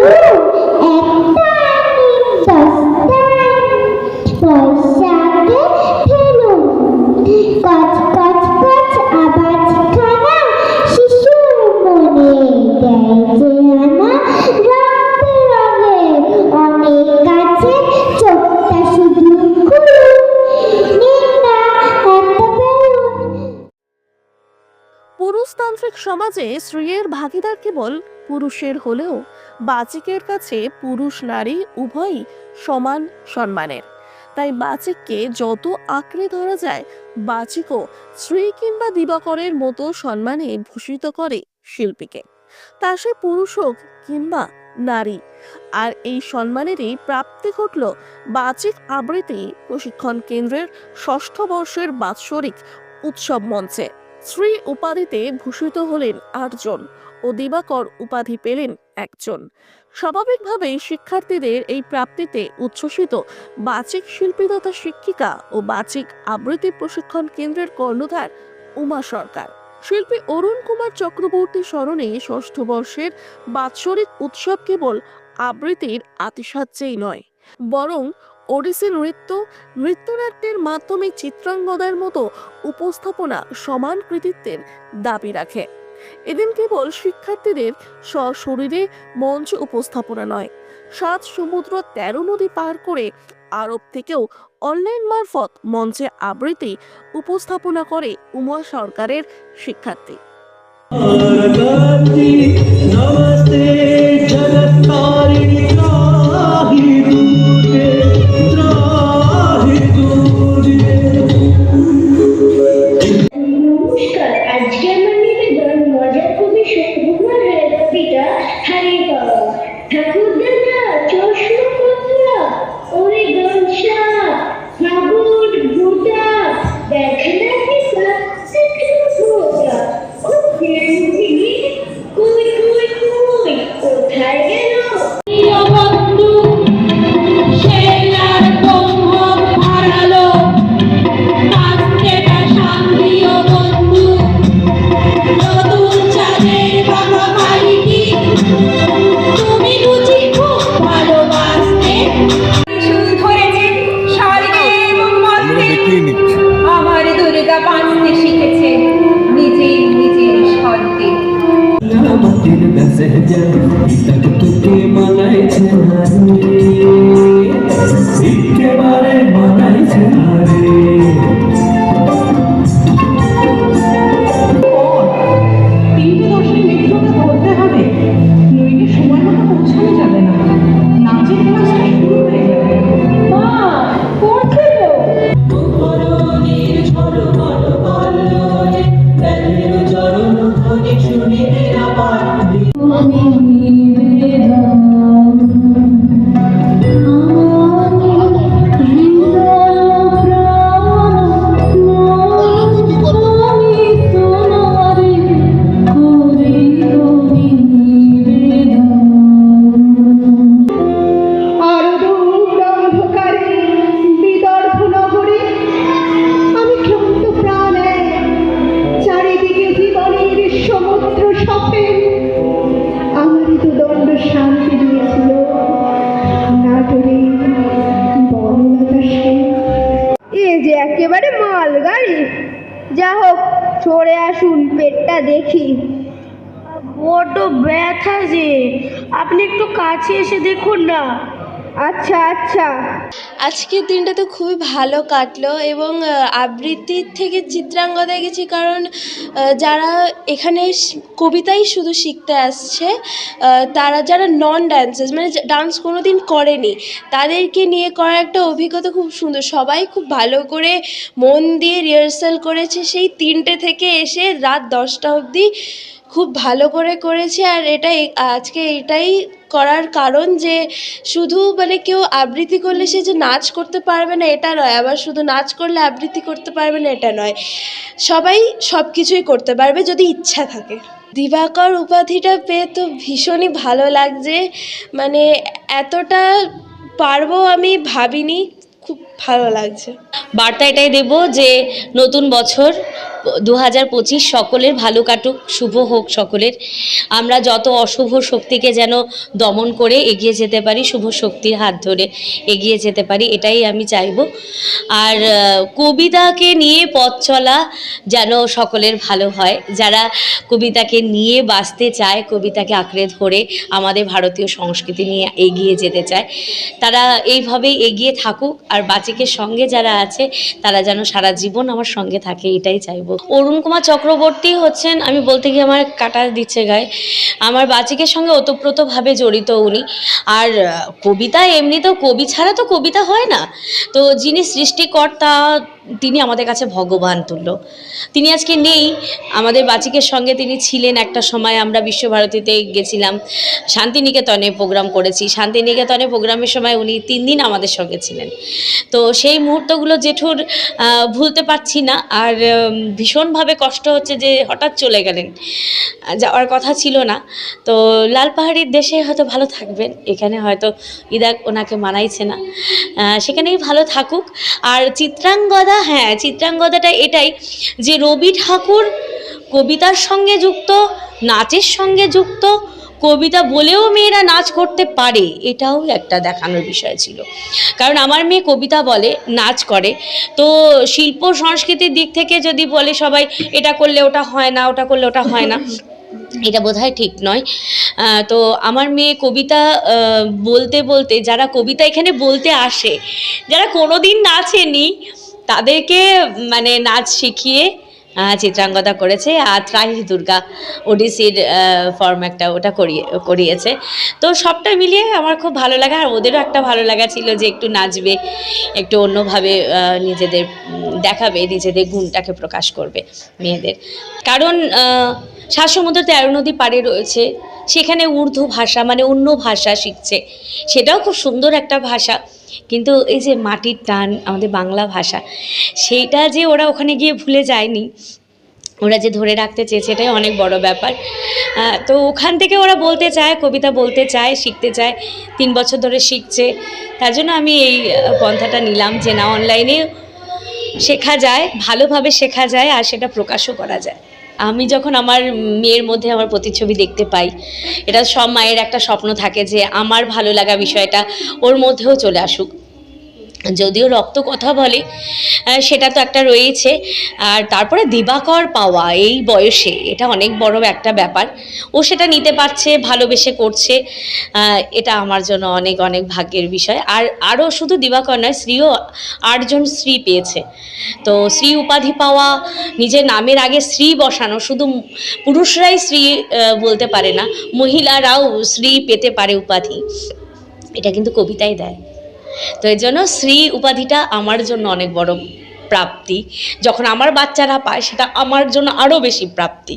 ¡Uh! পুরুষতান্ত্রিক সমাজে স্ত্রীর ভাগিদার কেবল পুরুষের হলেও বাচিকের কাছে পুরুষ নারী উভয়ই সমান সম্মানের। তাই বাচিককে যত আঁকড়ে ধরা যায়, বাচিকও স্ত্রী কিংবা দিবাকরের মতো সম্মানে ভূষিত করে শিল্পীকে। তা সে পুরুষ হোক কিংবা নারী, আর এই সম্মানেরই প্রাপ্তি ঘটল বাচিক আবৃত্তি প্রশিক্ষণ কেন্দ্রের ষষ্ঠ বর্ষের বাৎসরিক উৎসব মঞ্চে। শ্রী উপাধিতে ভূষিত হলেন আটজন ও দিবাকর উপাধি পেলেন একজন। স্বাভাবিকভাবেই শিক্ষার্থীদের এই প্রাপ্তিতে উচ্ছ্বসিত বাচিক শিল্পী তথা শিক্ষিকা ও বাচিক আবৃত্তি প্রশিক্ষণ কেন্দ্রের কর্ণধার উমা সরকার। শিল্পী অরুণ কুমার চক্রবর্তী স্মরণে ষষ্ঠ বর্ষের বাৎসরিক উৎসব কেবল আবৃত্তির আতিশায্যেই নয়, বরং ওড়িশি নৃত্য, নৃত্যনাট্যের মাধ্যমে চিত্রাঙ্গদার মতো উপস্থাপনা সমান কৃতিত্বের দাবি রাখে। এদিন কেবল শিক্ষার্থীদের সশরীরে মঞ্চ উপস্থাপনা নয়, সাত সমুদ্র তেরো নদী পার করে আরব থেকেও অনলাইন মারফত মঞ্চে আবৃত্তি উপস্থাপনা করে উমা সরকারের শিক্ষার্থী। ঠাকুর মানাইছে একেবারে মাল গাড়ি। যা হোক, সরে আসুন, পেটটা দেখি। বড্ড ব্যথা যে। আপনি একটু কাছে এসে দেখুন না। আচ্ছা আচ্ছা। আজকের দিনটা তো খুবই ভালো কাটলো এবং আবৃত্তির থেকে চিত্রাঙ্গদায় গেছি কারণ যারা এখানে কবিতাই শুধু শিখতে আসছে তারা যারা নন ডান্সার্স মানে ডান্স কোনো দিন করেনি, তাদেরকে নিয়ে করার একটা অভিজ্ঞতা খুব সুন্দর। সবাই খুব ভালো করে মন দিয়ে রিহার্সাল করেছে সেই তিনটে থেকে এসে রাত দশটা অবধি খুব ভালো করে করেছে আর এটাই আজকে এটাই করার কারণ যে শুধু মানে কেউ আবৃত্তি করলে সে যে নাচ করতে পারবে না এটা নয়, আবার শুধু নাচ করলে আবৃত্তি করতে পারবে না এটা নয়। সবাই সব কিছুই করতে পারবে যদি ইচ্ছা থাকে। দিবাকর উপাধিটা পেয়ে তো ভীষণই ভালো লাগছে। মানে এতটা পারব আমি ভাবিনি, খুব ভালো লাগছে। বার্তা এটাই দেব যে নতুন বছর দু হাজার পঁচিশ সকলের ভালো কাটুক, শুভ হোক সকলের। আমরা যত অশুভ শক্তিকে যেন দমন করে এগিয়ে যেতে পারি, শুভ শক্তির হাত ধরে এগিয়ে যেতে পারি, এটাই আমি চাইব। আর কবিতাকে নিয়ে পথ চলা যেন সকলের ভালো হয়। যারা কবিতাকে নিয়ে বাঁচতে চায়, কবিতাকে আঁকড়ে ধরে আমাদের ভারতীয় সংস্কৃতি নিয়ে এগিয়ে যেতে চায়, তারা এইভাবেই এগিয়ে থাকুক। আর বাচিকের সঙ্গে যারা আছে, তারা যেন সারা জীবন আমার সঙ্গে থাকে, এটাই চাইব। অরুণ কুমার চক্রবর্তী হচ্ছেন, আমি বলতে গিয়ে আমার কাটা দিচ্ছে গায়ে। আমার বাচিকের সঙ্গে ওতপ্রোতভাবে জড়িত উনি। আর কবিতা এমনিতেও কবি ছাড়া তো কবিতা হয় না। তো যিনি সৃষ্টিকর্তা, তিনি আমাদের কাছে ভগবান তুল্য। তিনি আজকে নেই। আমাদের বাচিকের সঙ্গে তিনি ছিলেন একটা সময়। আমরা বিশ্বভারতীতে গেছিলাম। শান্তিনিকেতনে প্রোগ্রাম করেছি। শান্তিনিকেতনে প্রোগ্রামের সময় উনি তিন দিন আমাদের সঙ্গে ছিলেন। তো সেই মুহূর্তগুলো জেঠুর ভুলতে পারছি না। আর ভীষণভাবে কষ্ট হচ্ছে যে হঠাৎ চলে গেলেন। যাওয়ার কথা ছিল না। তো লাল পাহাড়ির দেশে হয়তো ভালো থাকবেন। এখানে হয়তো ইদাক ওনাকে মানাইছে না। সেখানেই ভালো থাকুক। আর চিত্রাঙ্গদা হ্যাঁ চিত্রাঙ্গদাটা এটাই যে রবি ঠাকুর কবিতার সঙ্গে যুক্ত, নাচের সঙ্গে যুক্ত কবিতা বলেও মেয়েরা নাচ করতে পারে, এটাও একটা দেখানোর বিষয় ছিল। কারণ আমার মেয়ে কবিতা বলে, নাচ করে। তো শিল্প সংস্কৃতির দিক থেকে যদি বলে সবাই, এটা করলে ওটা হয় না, ওটা করলে ওটা হয় না। এটা বোধহয় ঠিক নয়। তো আমার মেয়ে কবিতা বলতে বলতে, যারা কবিতা এখানে বলতে আসে, যারা কোনোদিন নাচেনি, তাদেরকে মানে নাচ শিখিয়ে চিত্রাঙ্গদা করেছে আর ত্রাহি দুর্গা, ওডিসির ফর্ম একটা ওটা করিয়ে, করিয়েছে। তো সবটা মিলিয়ে আমার খুব ভালো লাগা আর ওদেরও একটা ভালো লাগা ছিল যে একটু নাচবে, একটু অন্যভাবে নিজেদের দেখাবে, নিজেদের গুণটাকে প্রকাশ করবে মেয়েদের। কারণ সাত তেরো নদী পাড়ে রয়েছে, সেখানে উর্দু ভাষা মানে অন্য ভাষা শিখছে, সেটাও খুব সুন্দর একটা ভাষা। কিন্তু এই যে মাটির টান, আমাদের বাংলা ভাষা, সেইটা যে ওরা ওখানে গিয়ে ভুলে যায়নি, ওরা যে ধরে রাখতে চেয়েছে এটাই অনেক বড় ব্যাপার। তো ওখান থেকে ওরা বলতে চায়, কবিতা বলতে চায়, শিখতে চায়, তিন বছর ধরে শিখছে। তার জন্য আমি এই পন্থাটা নিলাম যে না অনলাইনে শেখা যায়, ভালোভাবে শেখা যায় আর সেটা প্রকাশও করা যায়। আমি যখন আমার মেয়ের মধ্যে আমার প্রতিচ্ছবি দেখতে পাই, এটা সব মায়ের একটা স্বপ্ন থাকে যে আমার ভালো লাগা বিষয়টা ওর মধ্যেও চলে আসুক। যদিও রক্ত কথা বলে সেটা তো একটা রয়েছে। আর তারপরে দিবাকর পাওয়া এই বয়সে এটা অনেক বড় একটা ব্যাপার। ও সেটা নিতে পারছে ভালোবেসে করছে এটা আমার জন্য অনেক অনেক ভাগ্যের বিষয়। আর আরও শুধু দিবাকর নয় শ্রীও আটজন শ্রী পেয়েছে। তো শ্রী উপাধি পাওয়া নিজের নামের আগে শ্রী বসানো শুধু পুরুষরাই আহ, বলতে পারে না মহিলারাও শ্রী পেতে পারে উপাধি। এটা কিন্তু কবিতাই দেয়। তো এই জন্য শ্রী উপাধিটা আমার জন্য অনেক বড় প্রাপ্তি। যখন আমার বাচ্চারা পায়, সেটা আমার জন্য আরও বেশি প্রাপ্তি।